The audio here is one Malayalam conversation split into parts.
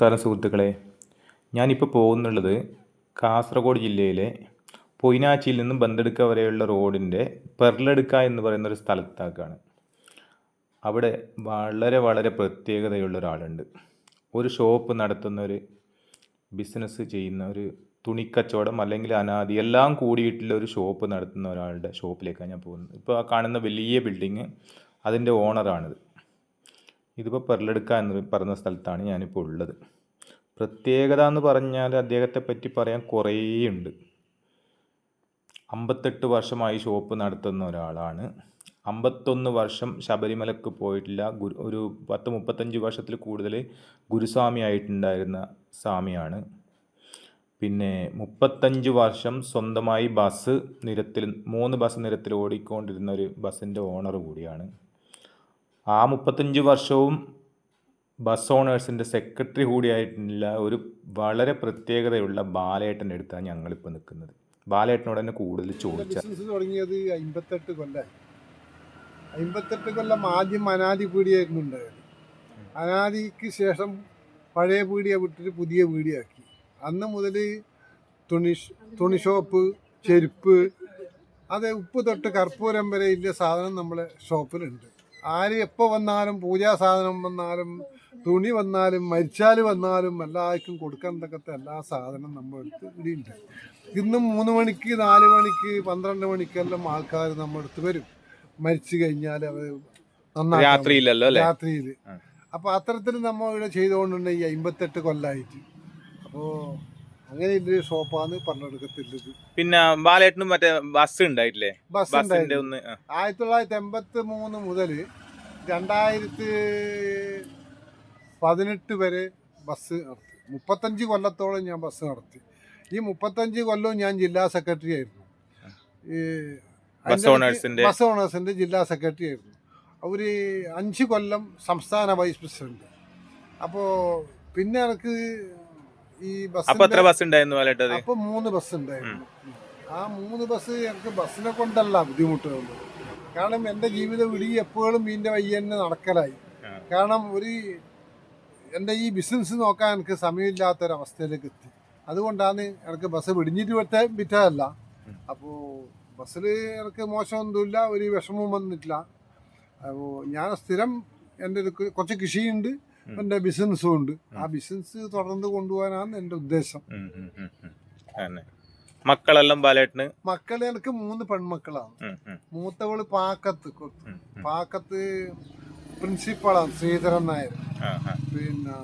നമസ്കാരം സുഹൃത്തുക്കളെ. ഞാനിപ്പോൾ പോകുന്നുള്ളത് കാസർഗോഡ് ജില്ലയിലെ പൊയിനാച്ചിയിൽ നിന്നും ബന്തെടുക്ക വരെയുള്ള റോഡിന്റെ പെർലെടുക്ക എന്ന് പറയുന്ന ഒരു സ്ഥലത്താക്കാണ്. അവിടെ വളരെ വളരെ പ്രത്യേകതയുള്ള ഒരാളുണ്ട്. ഒരു ഷോപ്പ് നടത്തുന്ന ഒരു ബിസിനസ് ചെയ്യുന്ന ഒരു തുണിക്കച്ചവടം അല്ലെങ്കിൽ അനാദി എല്ലാം കൂടിയിട്ടുള്ള ഒരു ഷോപ്പ് നടത്തുന്ന ഒരാളുടെ ഷോപ്പിലേക്കാണ് ഞാൻ പോകുന്നത്. ഇപ്പോൾ ആ കാണുന്ന വലിയ ബിൽഡിങ് അതിന്റെ ഓണറാണിത് ഇതിപ്പോൾ പെർലെടുക്ക എന്ന് പറയുന്ന സ്ഥലത്താണ് ഞാനിപ്പോൾ ഉള്ളത്. പ്രത്യേകത എന്ന് പറഞ്ഞാൽ അദ്ദേഹത്തെ പറ്റി പറയാൻ കുറേയുണ്ട്. അമ്പത്തെട്ട് വർഷമായി ഷോപ്പ് നടത്തുന്ന ഒരാളാണ്. അമ്പത്തൊന്ന് വർഷം ശബരിമലക്ക് പോയിട്ടില്ല. ഗുരു ഒരു പത്ത് മുപ്പത്തഞ്ച് വർഷത്തിൽ കൂടുതൽ ഗുരുസ്വാമി ആയിട്ടുണ്ടായിരുന്ന സ്വാമിയാണ്. പിന്നെ മുപ്പത്തഞ്ച് വർഷം സ്വന്തമായി ബസ് നിരത്തിൽ മൂന്ന് ബസ് നിരത്തിൽ ഓടിക്കൊണ്ടിരുന്ന ഒരു ബസ്സിന്റെ ഓണർ കൂടിയാണ്. ആ മുപ്പത്തഞ്ച് വർഷവും ബസ് ഓണേഴ്സിന്റെ സെക്രട്ടറി കൂടിയായിട്ടുള്ള ഒരു വളരെ പ്രത്യേകതയുള്ള ബാലേട്ടന്റെ അടുത്താണ് ഞങ്ങളിപ്പോൾ നിൽക്കുന്നത്. ബാലേട്ടനോട് തന്നെ കൂടുതൽ തുടങ്ങിയത് അമ്പത്തെട്ട് കൊല്ലം? അമ്പത്തെട്ട് കൊല്ലം ആദ്യം അനാദി പീടിയായിരുന്നു ഉണ്ടായത്. അനാദിക്ക് ശേഷം പഴയ പീടിയ വിട്ടിട്ട് പുതിയ പീടിയാക്കി അന്ന് മുതൽ തുണി തുണി ഷോപ്പ് ചെരുപ്പ് അത് ഉപ്പ് തൊട്ട് കർപ്പൂരം വരെ ഇല്ല സാധനം നമ്മളെ ഷോപ്പിലുണ്ട്. ആര് എപ്പോൾ വന്നാലും പൂജാ സാധനം വന്നാലും തുണി വന്നാലും മരിച്ചാൽ വന്നാലും എല്ലാവർക്കും കൊടുക്കാൻ തക്കത്തെ എല്ലാ സാധനം നമ്മുടെ അടുത്ത് ഇവിടെയുണ്ട്. ഇന്നും മൂന്ന് മണിക്ക് നാല് മണിക്ക് പന്ത്രണ്ട് മണിക്കെല്ലാം ആൾക്കാർ നമ്മുടെ അടുത്ത് വരും. മരിച്ചു കഴിഞ്ഞാൽ അവർ രാത്രിയില്ലല്ലോ രാത്രിയിലല്ലോ രാത്രിയിൽ അപ്പോൾ അപ്പൊ അത്തരത്തിൽ നമ്മൾ ഇവിടെ ചെയ്തുകൊണ്ടുണ്ടെങ്കിൽ അമ്പത്തെട്ട് കൊല്ലായിട്ട്. അപ്പോ അങ്ങനെ ഇല്ലൊരു ഷോപ്പാന്ന് പറഞ്ഞെടുക്കത്തില്ലത്. പിന്നെ ബാലേട്ടനും മറ്റേ ബസ് ഉണ്ടായിട്ടില്ലേ? ബസ് ഒന്ന് ആ. ആയിരത്തി തൊള്ളായിരത്തി എൺപത്തി മൂന്ന് മുതൽ രണ്ടായിരത്തി പതിനെട്ട് വരെ ബസ് നടത്തി. മുപ്പത്തഞ്ച് കൊല്ലത്തോളം ഞാൻ ബസ് നടത്തി. ഈ മുപ്പത്തഞ്ച് കൊല്ലവും ഞാൻ ജില്ലാ സെക്രട്ടറി ആയിരുന്നു. ഈ ബസ് അതിന്റെ ഓണേഴ്സിന്റെ ബസ് ഓണേഴ്സിന്റെ ജില്ലാ സെക്രട്ടറി ആയിരുന്നു. അവർ അഞ്ച് കൊല്ലം സംസ്ഥാന വൈസ് പ്രസിഡന്റ്. അപ്പോൾ പിന്നെ എനിക്ക് ഈ അപ്പൊ എത്ര ബസ് ബസ് ഉണ്ടായിരുന്നു ബാലേട്ടത് അപ്പൊ മൂന്ന് ബസ് ഉണ്ടായിരുന്നു ആ മൂന്ന് ബസ് എനിക്ക് ബസ്സിനെ കൊണ്ടല്ല ബുദ്ധിമുട്ടുള്ളത്. കാരണം എന്റെ ജീവിതം ഇടി എപ്പോഴും ഇതിന്റെ വയ്യ തന്നെ നടക്കലായി. കാരണം ഒരു എന്റെ ഈ ബിസിനസ് നോക്കാൻ എനിക്ക് സമയമില്ലാത്തൊരവസ്ഥയിലേക്ക് എത്തി. അതുകൊണ്ടാണ് എനിക്ക് ബസ് വിടിഞ്ഞിട്ട് വിട്ട വിറ്റതല്ല അപ്പോൾ ബസ്സിൽ എനിക്ക് മോശമൊന്നുമില്ല ഒരു വിഷമവും വന്നിട്ടില്ല. അപ്പോൾ ഞാൻ സ്ഥിരം എന്റെ ഒരു കുറച്ച് കൃഷിയുണ്ട്. എന്റെ ബിസിനസ്സും ഉണ്ട് ആ ബിസിനസ് തുടർന്ന് കൊണ്ടുപോകാനാണ് എന്റെ ഉദ്ദേശം. മക്കളെല്ലാം ബാലേട്ടന്? മക്കളെ എനിക്ക് മൂന്ന് പെൺമക്കളാണ്. മൂത്തവൾ പാക്കത്ത്. പാക്കത്ത് പ്രിൻസിപ്പളാണ് ശ്രീധരൻ നായർ. പിന്നെ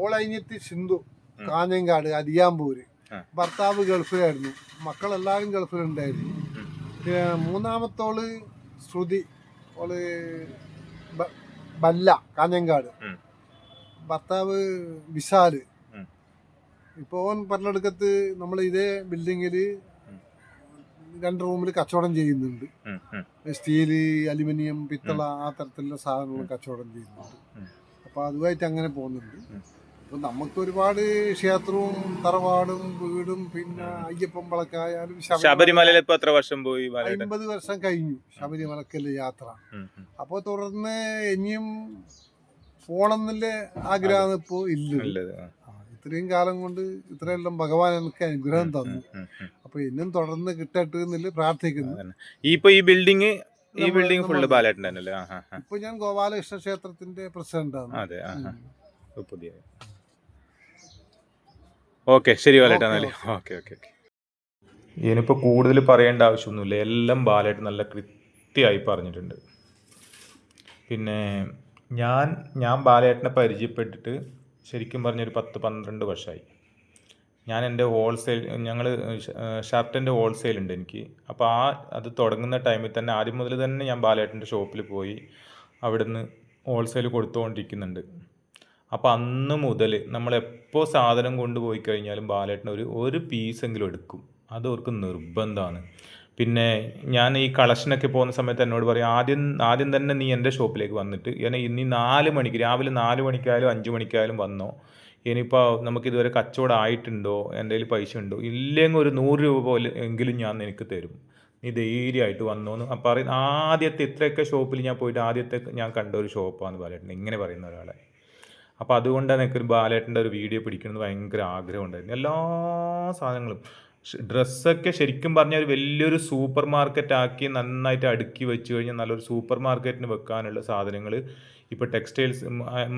ഓളഴിഞ്ഞിട്ട് സിന്ധു കാഞ്ഞങ്കാട് അരിയാമ്പൂര്. ഭർത്താവ് ഗൾഫിലായിരുന്നു. മക്കളെല്ലാവരും ഗൾഫിലുണ്ടായിരുന്നു. മൂന്നാമത്തോൾ ശ്രുതി. ഓൾ ബല്ല കാഞ്ഞങ്കാട്. ഭർത്താവ് വിശാൽ. ഇപ്പോൾ ഓൻ പറഞ്ഞെടുക്കത്ത് നമ്മൾ ഇതേ ബിൽഡിങ്ങിൽ രണ്ട് റൂമിൽ കച്ചവടം ചെയ്യുന്നുണ്ട്. സ്റ്റീൽ അലുമിനിയം പിത്തള ആ തരത്തിലുള്ള സാധനങ്ങൾ കച്ചവടം ചെയ്യുന്നുണ്ട്. അപ്പോൾ അതുമായിട്ട് അങ്ങനെ പോകുന്നുണ്ട്. അപ്പം നമുക്ക് ഒരുപാട് ക്ഷേത്രവും തറവാടും വീടും പിന്നെ അയ്യപ്പം വിളക്കായാലും ശബരിമലയിൽ ഇപ്പൊ എത്ര വർഷം പോയി അമ്പത് വർഷം കഴിഞ്ഞു ശബരിമലക്കൽ യാത്ര. അപ്പോൾ തുടർന്ന് ഇനിയും പോണമെന്നുള്ള ആഗ്രഹം ഇപ്പോ ഇല്ല ഇത്രയും കാലം കൊണ്ട് ഇത്രയെല്ലാം ഭഗവാൻ എനിക്ക് അനുഗ്രഹം തന്നു. അപ്പൊ ഇന്നും തുടർന്ന് കിട്ടട്ടെ എന്നില്ല പ്രാർത്ഥിക്കുന്നു. ഇപ്പൊ ഈ ബിൽഡിങ് ഈ ബിൽഡിംഗ് ഫുള്ള് നമ്മൾ ബാലേട്ടൻ തന്നെ അല്ലേ ആ ആ, ആ. ഇപ്പൊ ഞാൻ ഗോപാലകൃഷ്ണ ക്ഷേത്രത്തിന്റെ പ്രസിഡന്റാണ് അതെ. പുതിയ. ഓക്കെ ശരി ബാലേട്ട ഓക്കേ, എന്നാൽ. ഓക്കെ. ഓക്കെ ഓക്കെ ഇനിയിപ്പോൾ കൂടുതൽ പറയേണ്ട ആവശ്യമൊന്നുമില്ല. എല്ലാം ബാലേട്ടൻ നല്ല കൃത്യമായി പറഞ്ഞിട്ടുണ്ട്. പിന്നെ ഞാൻ ഞാൻ ബാലേട്ടനെ പരിചയപ്പെട്ടിട്ട് ശരിക്കും പറഞ്ഞൊരു പത്ത് പന്ത്രണ്ട് വർഷമായി ഞാൻ എന്റെ ഹോൾസെയിൽ ഞങ്ങൾ ഷർട്ടിന്റെ ഹോൾസെയിൽ ഉണ്ട് എനിക്ക്. അപ്പോൾ ആ അത് തുടങ്ങുന്ന ടൈമിൽ തന്നെ ആദ്യം മുതൽ തന്നെ ഞാൻ ബാലേട്ടന്റെ ഷോപ്പിൽ പോയി അവിടുന്ന് ഹോൾസെയിൽ കൊടുത്തുകൊണ്ടിരിക്കുന്നുണ്ട് അപ്പോൾ അന്ന് മുതൽ നമ്മളെപ്പോൾ സാധനം കൊണ്ടുപോയി കഴിഞ്ഞാലും ബാലേട്ടൻ ഒരു ഒരു പീസെങ്കിലും എടുക്കും. അത് അവർക്ക് നിർബന്ധമാണ് പിന്നെ ഞാൻ ഈ കളക്ഷനൊക്കെ പോകുന്ന സമയത്ത് എന്നോട് പറയും ആദ്യം ആദ്യം തന്നെ നീ എന്റെ ഷോപ്പിലേക്ക് വന്നിട്ട് ഇനി ഇനി നാല് മണിക്ക് രാവിലെ നാല് മണിക്കായാലും അഞ്ച് മണിക്കായാലും വന്നോ? ഇനിയിപ്പോൾ നമുക്കിതുവരെ കച്ചവടം ആയിട്ടുണ്ടോ? എന്റെ കയ്യിൽ പൈസ ഉണ്ടോ? ഇല്ലെങ്കിൽ ഒരു നൂറ് രൂപ പോലെ എങ്കിലും ഞാൻ നിനക്ക് തരും. നീ ധൈര്യമായിട്ട് വന്നോന്ന് അപ്പം പറയുന്ന ആദ്യത്തെ ഇത്രയൊക്കെ ഷോപ്പിൽ ഞാൻ പോയിട്ട് ആദ്യത്തെ ഞാൻ കണ്ട ഒരു ഷോപ്പാന്ന് ബാലേട്ടൻ ഇങ്ങനെ പറയുന്ന ഒരാളെ. അപ്പോൾ അതുകൊണ്ടാണ് എനിക്കൊരു ബാലേട്ടന്റെ ഒരു വീഡിയോ പിടിക്കണമെന്ന് ഭയങ്കര ആഗ്രഹം ഉണ്ടായിരുന്നു. എല്ലാ സാധനങ്ങളും ഡ്രസ്സൊക്കെ ശരിക്കും പറഞ്ഞാൽ ഒരു വലിയൊരു സൂപ്പർ മാർക്കറ്റ് ആക്കി നന്നായിട്ട് അടുക്കി വെച്ച് കഴിഞ്ഞാൽ നല്ലൊരു സൂപ്പർ മാർക്കറ്റിന് വെക്കാനുള്ള സാധനങ്ങൾ ഇപ്പോൾ ടെക്സ്റ്റൈൽസ്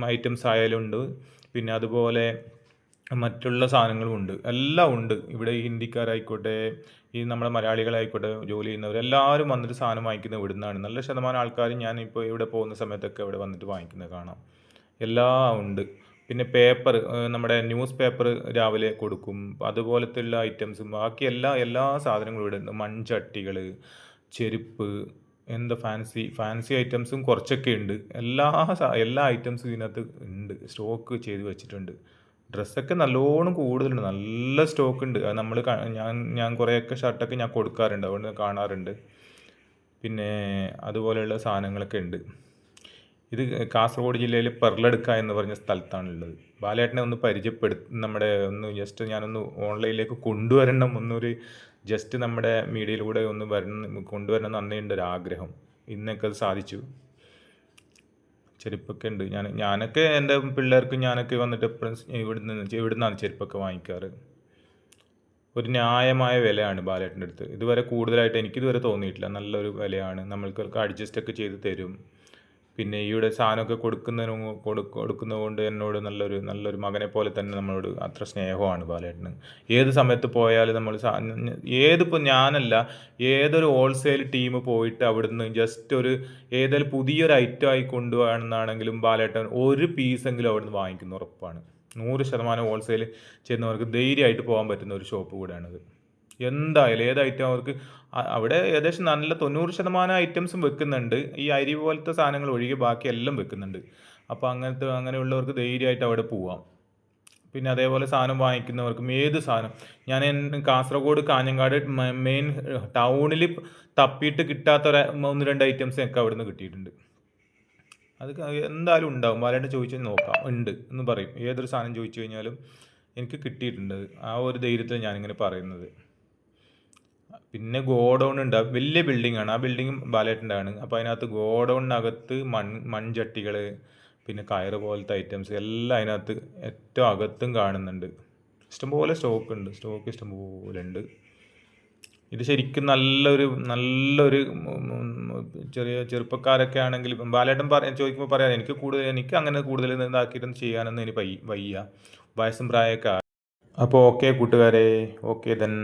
ഐറ്റംസ് ആയാലും ഉണ്ട്. പിന്നെ അതുപോലെ മറ്റുള്ള സാധനങ്ങളും ഉണ്ട്. എല്ലാം ഉണ്ട്. ഇവിടെ ഹിന്ദിക്കാരായിക്കോട്ടെ ഈ നമ്മുടെ മലയാളികളായിക്കോട്ടെ ജോലി ചെയ്യുന്നവർ എല്ലാവരും വന്നിട്ട് സാധനം വാങ്ങിക്കുന്നത് ഇവിടുന്നാണ്. നല്ല ശതമാനം ആൾക്കാരും ഞാൻ ഇപ്പോൾ ഇവിടെ പോകുന്ന സമയത്തൊക്കെ ഇവിടെ വന്നിട്ട് വാങ്ങിക്കുന്നത് കാണാം. എല്ലാം ഉണ്ട്. പിന്നെ പേപ്പർ നമ്മുടെ ന്യൂസ് പേപ്പർ രാവിലെ കൊടുക്കും. അതുപോലത്തെ ഉള്ള ഐറ്റംസും ബാക്കി എല്ലാ എല്ലാ സാധനങ്ങളും ഇവിടെ ഉണ്ട്. മൺചട്ടികൾ ചെരുപ്പ് എന്താ ഫാൻസി ഫാൻസി ഐറ്റംസും കുറച്ചൊക്കെ ഉണ്ട്. എല്ലാ എല്ലാ ഐറ്റംസും ഇതിനകത്ത് ഉണ്ട്. സ്റ്റോക്ക് ചെയ്ത് വെച്ചിട്ടുണ്ട്. ഡ്രസ്സൊക്കെ നല്ലോണം കൂടുതലുണ്ട്. നല്ല സ്റ്റോക്ക് ഉണ്ട് അത് നമ്മൾ ഞാൻ ഞാൻ കുറേയൊക്കെ ഷർട്ടൊക്കെ ഞാൻ കൊടുക്കാറുണ്ട്. അതുകൊണ്ട് കാണാറുണ്ട്. പിന്നെ അതുപോലെയുള്ള സാധനങ്ങളൊക്കെ ഉണ്ട്. ഇത് കാസർഗോഡ് ജില്ലയിൽ പെർലെടുക്ക എന്ന് പറഞ്ഞ സ്ഥലത്താണുള്ളത്. ബാലേട്ടനെ ഒന്ന് പരിചയപ്പെടുത്തി നമ്മുടെ ഒന്ന് ജസ്റ്റ് ഞാനൊന്ന് ഓൺലൈനിലേക്ക് കൊണ്ടുവരണം ഒന്നൊരു ജസ്റ്റ് നമ്മുടെ മീഡിയയിലൂടെ ഒന്ന് വരണം കൊണ്ടുവരണം എന്ന് അന്നേണ്ട ഒരു ആഗ്രഹം. ഇന്നൊക്കെ അത് സാധിച്ചു. ചെരുപ്പൊക്കെ ഉണ്ട്. ഞാൻ ഞാനൊക്കെ എന്റെ പിള്ളേർക്ക് ഞാനൊക്കെ വന്നിട്ട് ഇവിടുന്ന് ഇവിടുന്നാണ് ചെരുപ്പൊക്കെ വാങ്ങിക്കാറ്. ഒരു ന്യായമായ വിലയാണ് ബാലേട്ടന്റെ അടുത്ത്. ഇതുവരെ കൂടുതലായിട്ട് എനിക്കിതുവരെ തോന്നിയിട്ടില്ല. നല്ലൊരു വിലയാണ്. നമ്മൾക്ക് അഡ്ജസ്റ്റ് ഒക്കെ ചെയ്ത് തരും. പിന്നെ ഈയുടെ സാധനമൊക്കെ കൊടുക്കുന്നതിന് കൊടു കൊടുക്കുന്നത് കൊണ്ട് എന്നോട് നല്ലൊരു നല്ലൊരു മകനെ പോലെ തന്നെ നമ്മളോട് അത്ര സ്നേഹമാണ് ബാലേട്ടന്. ഏത് സമയത്ത് പോയാലും നമ്മൾ ഏതിപ്പോൾ ഞാനല്ല ഏതൊരു ഹോൾസെയിൽ ടീം പോയിട്ട് അവിടുന്ന് ജസ്റ്റ് ഒരു ഏതെങ്കിലും പുതിയൊരു ഐറ്റം ആയി കൊണ്ടുപോകണമെന്നാണെങ്കിലും ബാലേട്ടൻ ഒരു പീസെങ്കിലും അവിടുന്ന് വാങ്ങിക്കുന്ന ഉറപ്പാണ്. നൂറ് ശതമാനം ഹോൾസെയിൽ ചെയ്യുന്നവർക്ക് ധൈര്യമായിട്ട് പോകാൻ പറ്റുന്ന ഒരു ഷോപ്പ് കൂടെയാണത് എന്തായാലും ഏത് ഐറ്റം അവർക്ക്? അവിടെ ഏകദേശം നല്ല തൊണ്ണൂറ് ശതമാനം ഐറ്റംസും വെക്കുന്നുണ്ട്. ഈ അരി പോലത്തെ സാധനങ്ങൾ ഒഴികെ ബാക്കി എല്ലാം വെക്കുന്നുണ്ട്. അപ്പോൾ അങ്ങനത്തെ അങ്ങനെയുള്ളവർക്ക് ധൈര്യമായിട്ട് അവിടെ പോവാം. പിന്നെ അതേപോലെ സാധനം വാങ്ങിക്കുന്നവർക്കും ഏത് സാധനം? ഞാൻ കാസർഗോഡ് കാഞ്ഞങ്ങാട് മെയിൻ ടൗണിൽ തപ്പിയിട്ട് കിട്ടാത്ത ഒരു ഒന്ന് രണ്ട് ഐറ്റംസ് അവിടെ നിന്ന് കിട്ടിയിട്ടുണ്ട്. അത് എന്തായാലും ഉണ്ടാവും. വരേണ്ട ചോദിച്ചാൽ നോക്കാം. ഉണ്ട് എന്ന് പറയും. ഏതൊരു സാധനം ചോദിച്ചു കഴിഞ്ഞാലും എനിക്ക് കിട്ടിയിട്ടുണ്ട്. ആ ഒരു ധൈര്യത്തിൽ ഞാനിങ്ങനെ പറയുന്നത്. പിന്നെ ഗോഡൗൺ ഉണ്ട്. വലിയ ബിൽഡിംഗ് ആണ്. ആ ബിൽഡിംഗ് ബാലേട്ടന്റെ ആണ് അപ്പോൾ അതിനകത്ത് ഗോഡൗണിനകത്ത് മൺ മൺചട്ടികൾ പിന്നെ കയറ് പോലത്തെ ഐറ്റംസ് എല്ലാം അതിനകത്ത് ഏറ്റവും അകത്തും കാണുന്നുണ്ട്. ഇഷ്ടംപോലെ സ്റ്റോക്ക് ഉണ്ട്. സ്റ്റോക്ക് ഇഷ്ടംപോലെ ഉണ്ട്. ഇത് ശരിക്കും നല്ലൊരു നല്ലൊരു ചെറിയ ചെറുപ്പക്കാരൊക്കെ ആണെങ്കിൽ ബാലേട്ടൻ പറയാൻ ചോദിക്കുമ്പോൾ പറയാം എനിക്ക് കൂടുതൽ എനിക്ക് അങ്ങനെ കൂടുതൽ ഇതാക്കിയിട്ടൊന്നും ചെയ്യാനൊന്നും ഇനി വയ്യ വയസ്സും പ്രായമൊക്കെ അപ്പോൾ ഓക്കെ കൂട്ടുകാരെ. Okay then